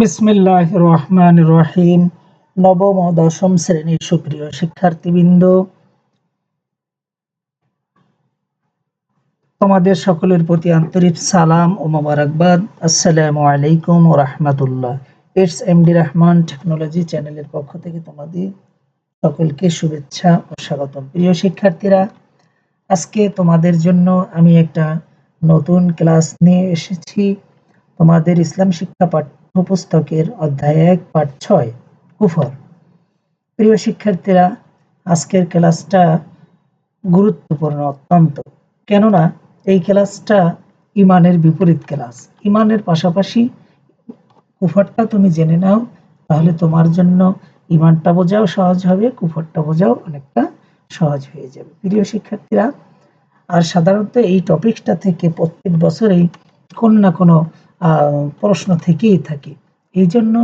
বিসমিল্লাহ রহমান রহিম নবম ও দশম শ্রেণির সুপ্রিয় শিক্ষার্থীবৃন্দ, তোমাদের সকলের প্রতি আন্তরিক সালাম ও মোবারকবাদ। আসসালামু আলাইকুম ও রহমতুল্লাহ। ইটস এমডি রহমান টেকনোলজি চ্যানেলের পক্ষ থেকে তোমাদের সকলকে শুভেচ্ছা ও স্বাগতম। প্রিয় শিক্ষার্থীরা, আজকে তোমাদের জন্য আমি একটা নতুন ক্লাস নিয়ে এসেছি। তোমাদের ইসলাম শিক্ষা পাঠ্যপুস্তকের অধ্যায় এক, পাঠ ছয়, কুফর। প্রিয় শিক্ষার্থীরা, আজকের ক্লাসটা গুরুত্বপূর্ণ অত্যন্ত। কেননা, এই ক্লাসটা ইমানের বিপরীত ক্লাস। ইমানের পাশাপাশি কুফরটা তুমি জেনে নাও, তাহলে তোমার জন্য ইমানটা বোঝাও সহজ হবে, কুফরটা বোঝাও অনেকটা সহজ হয়ে যাবে। প্রিয় শিক্ষার্থীরা, আর সাধারণত এই টপিকটা থেকে প্রত্যেক বছরেই কোনো না কোনো প্রশ্ন থেকেই থাকে। এই জন্য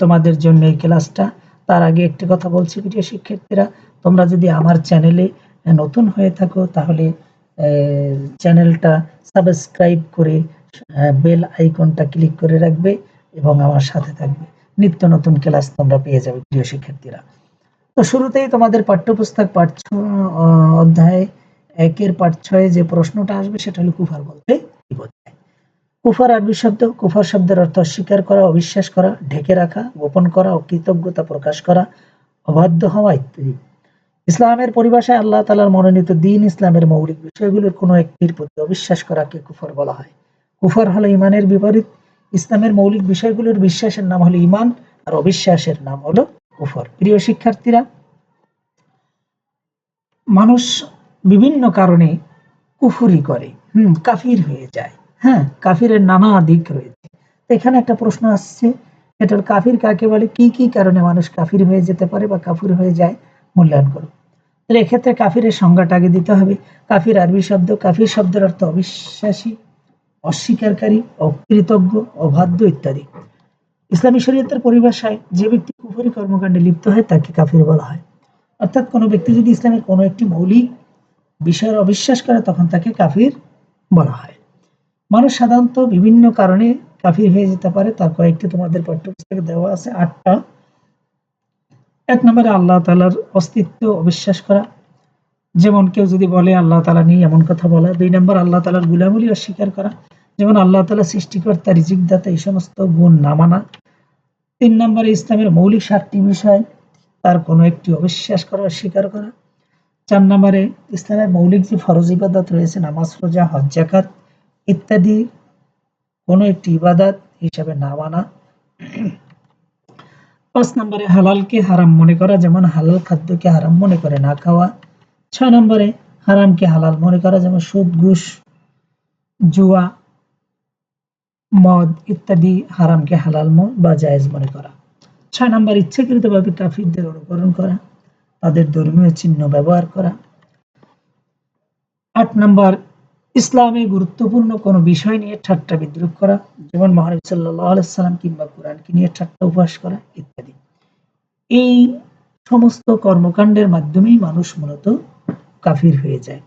তোমাদের জন্য এই ক্লাসটা, তার আগে একটি কথা বলছি প্রিয় শিক্ষার্থীরা। তোমরা যদি আমার চ্যানেলে নতুন হয়ে থাকো, তাহলে চ্যানেলটা সাবস্ক্রাইব করে বেল আইকনটা ক্লিক করে রাখবে এবং আমার সাথে থাকবে। নিত্য নতুন ক্লাস তোমরা পেয়ে যাবে প্রিয় শিক্ষার্থীরা। তো শুরুতেই তোমাদের পাঠ্যপুস্তক পাঠ অধ্যায় একের পাঠ ছয়ে যে প্রশ্নটা আসবে, সেটা হলো কুফার বলতে বোঝায়? কুফার আরবি শব্দ, কুফার শব্দের অর্থ অস্বীকার করা, অবিশ্বাস করা, ঢেকে রাখা, গোপন করা ও কৃতজ্ঞতা প্রকাশ করা, অবাধ্য হওয়া ইত্যাদি। ইসলামের পরিভাষায় আল্লাহ তালার মনোনীত দিন ইসলামের মৌলিক বিষয়গুলোর কোনো একটির প্রতি অবিশ্বাস করাকে কুফর বলা হয়। কুফর হলো ইমানের বিপরীত। ইসলামের মৌলিক বিষয়গুলোর বিশ্বাসের নাম হলো ইমান, আর অবিশ্বাসের নাম হলো কুফর। প্রিয় শিক্ষার্থীরা, মানুষ বিভিন্ন কারণে কুফুরি করে, হুম, কাফির হয়ে যায়। হ্যাঁ কাফিরের নানা দিক রয়েছে। এখানে একটা প্রশ্ন আসছে, এটার কাফির কাকে বলে? কি কি কারণে মানুষ কাফির হয়ে যেতে পারে বা কাফির হয়ে যায়? মূল্যায়ন করো। এক্ষেত্রে কাফিরের সংজ্ঞাটা আগে দিতে হবে। কাফির আরবি শব্দ, কাফির শব্দের অর্থ অবিশ্বাসী, অস্বীকারী, অকৃতজ্ঞ, অবাধ্য ইত্যাদি। ইসলামী শরীয়তের পরিভাষায় যে ব্যক্তি কুফরি কর্মকাণ্ডে লিপ্ত হয়, তাকে কাফির বলা হয়। অর্থাৎ কোনো ব্যক্তি যদি ইসলামের কোনো একটি মৌলিক বিষয়ের অবিশ্বাস করে, তখন তাকে কাফির বলা হয়। মানুষ সাধারণত বিভিন্ন কারণে কাফির হয়ে যেতে পারে। তার কয়েকটি তোমাদের পাঠ্যপুস্তকে দেওয়া আছে আটটা। এক নম্বরে আল্লাহ তালার অস্তিত্ব অবিশ্বাস করা। যেমন কেউ যদি বলে আল্লাহ তালা নেই, এমন কথা বলা। দুই নম্বর, আল্লাহ তালার গুলামুলি অস্বীকার করা। যেমন আল্লাহ তালা সৃষ্টিকর্তা, রিজিকদাতা, এই সমস্ত গুণ না মানা। তিন নম্বরে ইসলামের মৌলিক সাতটি বিষয়, তার কোনো একটি অবিশ্বাস করা, অস্বীকার করা। চার নম্বরে ইসলামের মৌলিক যে ফরজ ইবাদত রয়েছে, নামাজ, রোজা, হজ জাকাত ইত্যাদি কোনো একটি ইবাদত হিসাবে না মানা। পাঁচ নম্বরে হালালকে হারাম মনে করা, যেমন হালাল খাদ্যকে হারাম মনে করে না খাওয়া। ছয় নম্বরে হারামকে হালাল মনে করা, যেমন সুদ, ঘুষ, জুয়া, মদ ইত্যাদি হারামকে হালাল বা জায়েজ মনে করা। ছয় নম্বর ইচ্ছাকৃতভাবে কাফিরদের অনুকরণ করা, তাদের ধর্মীয় চিহ্ন ব্যবহার করা। আট নম্বর ইসলামে গুরুত্বপূর্ণ কোনো বিষয় নিয়ে ঠাট্টা বিদ্রুপ করা, যেমন মহানবী সাল্লাম কিংবা কোরআনকে নিয়ে ঠাট্টা উপহাস করা ইত্যাদি। এই সমস্ত কর্মকাণ্ডের মাধ্যমেই মানুষ মূলত কাফির হয়ে যায়।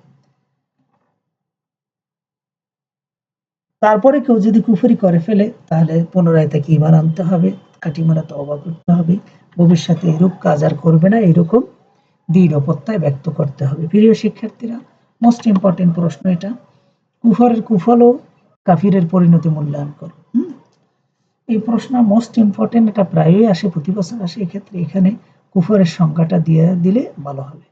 তারপরে কেউ যদি কুফরি করে ফেলে, তাহলে পুনরায় তাকে ইমান আনতে হবে কাটিমানা তবা করতে হবে। ভবিষ্যতে এরূপ কাজ আর করবে না, এরকম দৃঢ় ব্যক্ত করতে হবে। প্রিয় শিক্ষার্থীরা মোস্ট ইম্পর্টেন্ট প্রশ্ন এটা কুফরের কুফল ও কাফিরের পরিণতি মূল্যায়ন করো এই প্রশ্ন মোস্ট ইম্পর্টেন্ট এটা প্রায়ই আসে, প্রতি বছর আসে, এক্ষেত্রে এখানে কুফরের সংখ্যাটা দিয়ে দিলে ভালো হবে।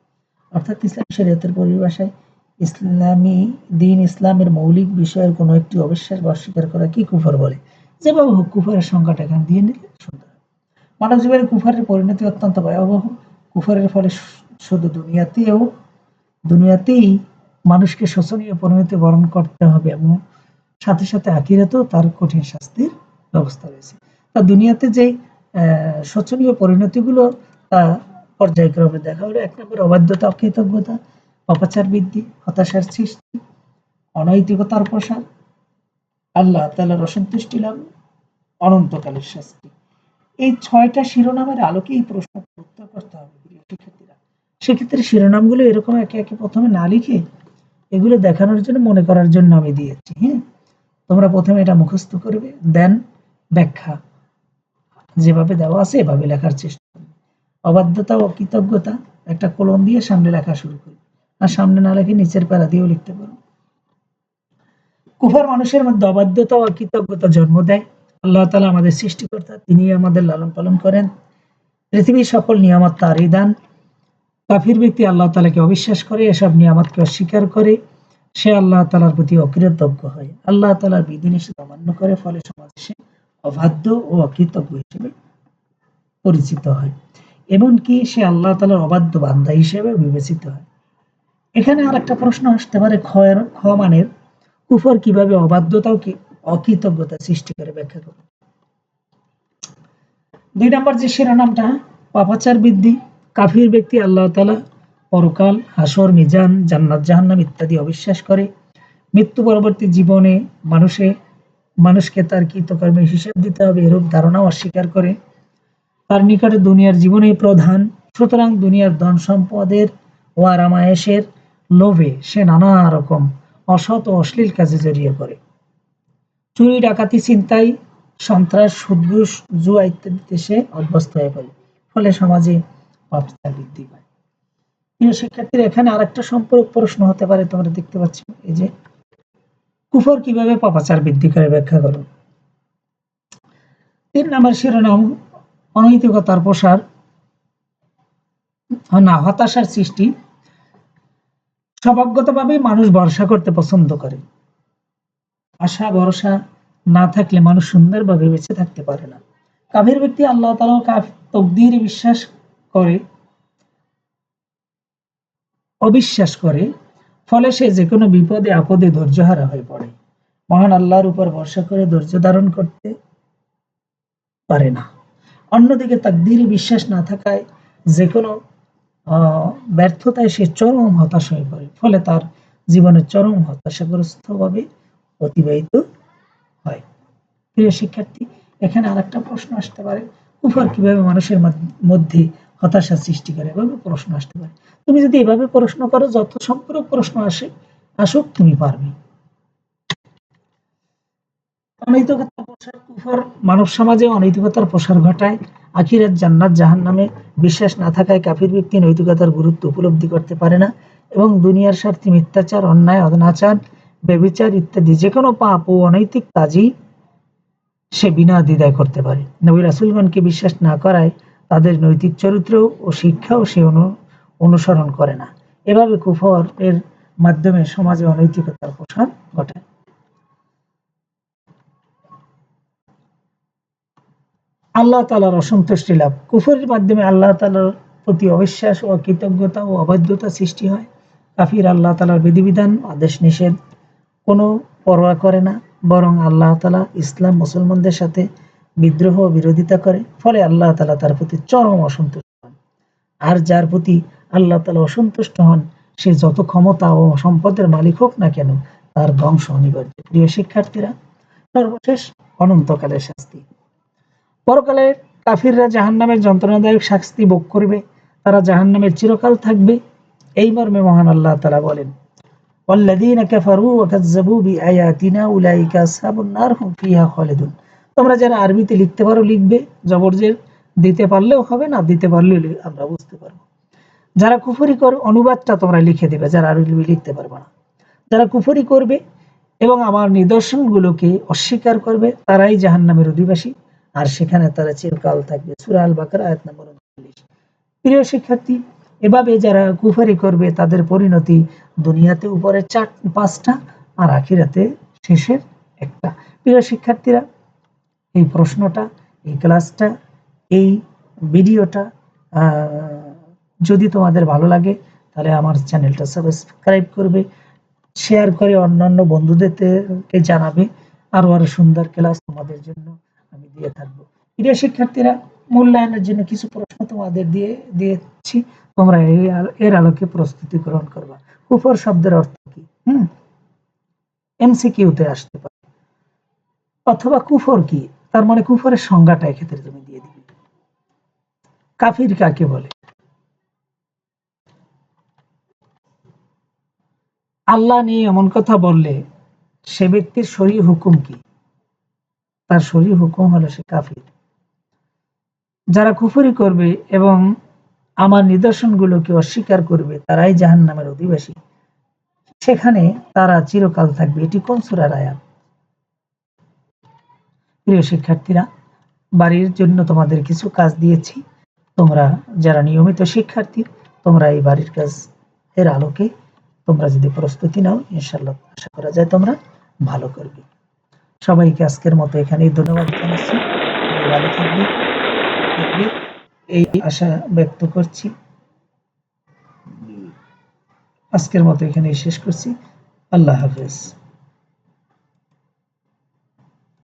অর্থাৎ ইসলাম শরীয়তের পরিভাষায় ইসলামী দিন ইসলামের মৌলিক বিষয়ের কোনো একটি অবিশ্বাস বা অস্বীকার করা কি কুফর বলে? যেভাবে হোক, কুফরের সংখ্যাটা এখানে দিয়ে নিলে সুন্দর মানব জীবনে কুফরের পরিণতি অত্যন্ত ভয়াবহ। কুফরের ফলে শুধু দুনিয়াতেও, দুনিয়াতেই মানুষকে শোচনীয় পরিণতি বরণ করতে হবে এবং সাথে সাথে আখিরাতেও তার কঠিন শাস্তির ব্যবস্থা রয়েছে। তা দুনিয়াতে যে শোচনীয় পরিণতিগুলো তা পর্যায়ক্রমে দেখা হলো। এক নম্বর, অবাধ্যতা, অকৃতজ্ঞতা, অপাচার বৃদ্ধি, হতাশার সৃষ্টি, অনৈতিকতার প্রসার, আল্লাহ তালার অসন্তুষ্টি লাভ, অনন্তকালের শাস্তি। এই ছয়টা শিরোনামের আলোকে এই প্রশ্ন উত্তর করতে হবে। শিক্ষার্থীরা, সেক্ষেত্রে শিরোনামগুলো এরকম একে একে প্রথমে না লিখে এগুলো দেখানোর জন্য, মনে করার জন্য আমি দিয়েছি হ্যাঁ? তোমরা প্রথমে এটা মুখস্থ করবে, দেন ব্যাখ্যা। যেভাবে দেওয়া আছে, এভাবে লেখার চেষ্টা করবে। অবাধ্যতা ও কৃতজ্ঞতা, একটা কলম দিয়ে সামনে লেখা শুরু করবে। আর সামনে না লেখে নিচের প্যারা দিয়েও লিখতে পারো। কুফার মানুষের মধ্যে অবাধ্যতা ও কৃতজ্ঞতা জন্ম দেয়। আল্লাহ তালা আমাদের সৃষ্টিকর্তা তিনি আমাদের লালন পালন করেন। পৃথিবীর সকল নিয়ামত তারই দান। কাফির ব্যক্তি আল্লাহ তালাকে অবিশ্বাস করে, এসব নিয়ামতকে অস্বীকার করে, সে আল্লাহ তালার প্রতি অকৃতজ্ঞ হয়। আল্লাহ তালার বিধিনিষেধ অমান্য করে, ফলে সমাজে সে অবাধ্য ও অকৃতজ্ঞ হিসেবে পরিচিত হয়। এমনকি সে আল্লাহ তালার অবাধ্য বান্দা হিসেবে বিবেচিত হয়। এখানে আর একটা প্রশ্ন আসতে পারে ক্ষয়ের খ মানের কুফর কীভাবে অবাধ্যতা ও কি- অকৃতজ্ঞতা সৃষ্টি করে ব্যাখ্যা করো দুই নম্বর যে শিরোনামটা, পাপাচার বৃদ্ধি কাফির ব্যক্তি আল্লাহ তালা পরকাল, হাসর, মিজান, জান্নাত, জাহান্নাম ইত্যাদি অবিশ্বাস করে। মৃত্যু পরবর্তী জীবনে মানুষে, মানুষকে তার কৃতকর্মের হিসাব দিতে হবে, এরূপ ধারণাও অস্বীকার করে। তার নিকটে দুনিয়ার জীবনই প্রধান। সুতরাং দুনিয়ার ধন সম্পদের ও আরামায়েশের লোভে সে নানা রকম অসৎ ও অশ্লীল কাজে জড়িয়ে পড়ে। চুরি, ডাকাতি চিন্তাই সন্ত্রাস, সুদঘুষ, জুয়া ইত্যাদিতে সে অভ্যস্ত হয়ে পড়ে। ফলে সমাজে পাপচার বৃদ্ধি পায় প্রিয় শিক্ষার্থীরা এখানে আরেকটা সম্পর্ক প্রশ্ন হতে পারে, তোমরা দেখতে পাচ্ছ। এই যে কুফর কীভাবে পাপাচার বৃদ্ধি করে ব্যাখ্যা করো। তিন নম্বর শিরোনাম, অনৈতিকতার প্রসার, না, হতাশার সৃষ্টি। স্বভাবগতভাবে মানুষ ভরসা করতে পছন্দ করে। আশা, ভরসা না থাকলে মানুষ সুন্দরভাবে বেঁচে থাকতে পারে না। কাফির ব্যক্তি আল্লাহ তালা কাফ তকদির, বিশ্বাস অবিশ্বাস করে, ফলে সে যে কোনো বিপদে, আপদে ধৈর্যহারা হয়ে পড়ে। মহান আল্লাহর উপর ভরসা করে ধৈর্য ধারণ করতে পারে না। অন্যদিকে তাকদিরে বিশ্বাস না থাকায় যে কোনো ব্যর্থতায় সে চরম হতাশ হয়ে পড়ে, ফলে তার জীবনে চরম হতাশাগ্রস্ত ভাবে অতিবাহিত হয়। প্রিয় শিক্ষার্থী, এখানে আরেকটা প্রশ্ন আসতে পারে। কুফর কীভাবে মানুষের মধ্যে হতাশা সৃষ্টি করে, এভাবে প্রশ্ন আসতে পারে। তুমি যদি এভাবে প্রশ্ন করো, যত সম্পূরক প্রশ্ন আসে, আসুক, তুমি পারবে। অনৈতিকতার প্রসার কুফর মানব সমাজে অনৈতিকতার প্রসার ঘটায়। আখিরাত জান্নাত জাহান নামে বিশ্বাস না থাকায় কাফির ব্যক্তি নৈতিকতার গুরুত্ব উপলব্ধি করতে পারে না এবং দুনিয়ার স্বার্থে মিথ্যাচার, অন্যায়, অনাচার, ব্যবিচার ইত্যাদি যে কোনো পাপ ও অনৈতিক কাজই সে বিনা দ্বিধায় করতে পারে। নবী রাসুলগণকে বিশ্বাস না করায় তাদের নৈতিক চরিত্র ও শিক্ষাও সে অনু- অনুসরণ করে না। এভাবে কুফর এর মাধ্যমে সমাজে অনৈতিকতার প্রসার ঘটায় আল্লাহ তালার অসন্তুষ্টি লাভ। কুফরের মাধ্যমে আল্লাহ তালার প্রতি অবিশ্বাস ও কৃতজ্ঞতা ও অবাধ্যতা সৃষ্টি হয়। কাফির আল্লাহ তালার বিধিবিধান, আদেশ নিষেধ কোনো পরোয়া করে না। বরং আল্লাহ তালা ইসলাম মুসলমানদের সাথে বিদ্রোহ ও বিরোধিতা করে ফলে আল্লাহ তালা তার প্রতি চরম অসন্তুষ্ট হন আর যার প্রতি আল্লাহ তালা অসন্তুষ্ট হন সে যত ক্ষমতা ও সম্পদের মালিক হোক না কেন তার ধ্বংস অনিবার্য প্রিয় শিক্ষার্থীরা সর্বশেষ অনন্তকালের শাস্তি পরকালে কাফিররা জাহান্নামের যন্ত্রণাদায়ক শাস্তি ভোগ করবে তারা জাহান্নামের চিরকাল থাকবে এই মর্মে মহান আল্লাহ তালা বলেন والذين كفروا وكذبوا بآياتنا أولئك أصحاب النار هم فيها خالدون তোমরা যারা আরবিতে লিখতে পারো লিখবে জবরজের দিতে পারলেও হবে, না দিতে পারলেও আমরা বুঝতে পারব। যারা কুফরি কর, অনুবাদটা তোমরা লিখে দেবে, যারা আরবি লিখতে পারবে না। যারা কুফরি করবে এবং আমার নিদর্শনগুলোকে অস্বীকার করবে, তারাই জাহান্নামের অধিবাসী। আর সেখানে তারা চিরকাল থাকবে। সূরা আল বাকারা আয়াত নম্বর উনচল্লিশ। প্রিয় শিক্ষার্থী, এভাবে যারা কুফারি করবে, তাদের পরিণতি দুনিয়াতে উপরে চার, পাঁচটা আর আখিরাতে শেষের একটা। প্রিয় শিক্ষার্থীরা এই প্রশ্নটা, এই ক্লাসটা এই ভিডিওটা যদি তোমাদের ভালো লাগে, তাহলে আমার চ্যানেলটা সাবস্ক্রাইব করবে শেয়ার করে অন্যান্য বন্ধুদেরকে জানাবে, আরও আরও সুন্দর ক্লাস তোমাদের জন্য আমি দিয়ে থাকব। প্রিয় শিক্ষার্থীরা, মূল্যায়নের জন্য কিছু প্রশ্ন তোমাদের দিয়ে দিয়েছি তোমরা এর আলোকে প্রস্তুতি গ্রহণ করবা। কুফর শব্দের অর্থ কি? হুম? এমসিকিউতে আসতে পারে। অথবা কুফর কি? তার মানে কুফরের সংজ্ঞাটা এক্ষেত্রে তুমি দিয়ে দিবে। কাফির কাকে বলে? আল্লাহ নিয়ে এমন কথা বললে সে ব্যক্তির শরীর হুকুম কি? তার শরীর হুকুম হলো সে কাফির। যারা কুফরি করবে এবং আমার নিদর্শনগুলোকে অস্বীকার করবে, তারাই জাহান্নামের অধিবাসী। সেখানে তারা চিরকাল থাকবে। এটি কোন সুরার আয়াত? প্রিয় শিক্ষার্থীরা, বাড়ির জন্য তোমাদের কিছু কাজ দিয়েছি। তোমরা যারা নিয়মিত শিক্ষার্থী, তোমরা এই বাড়ির কাজ এর আলোকে তোমরা যদি প্রস্তুতি নাও ইনশাল্লাহ আশা করা যায় তোমরা ভালো করবে। সবাইকে আজকের মতো এখানেই ধন্যবাদ জানাচ্ছি। ভালো থাকবে, এই আশা ব্যক্ত করছি। আজকের মতো এখানেই শেষ করছি। আল্লাহ হাফেজ।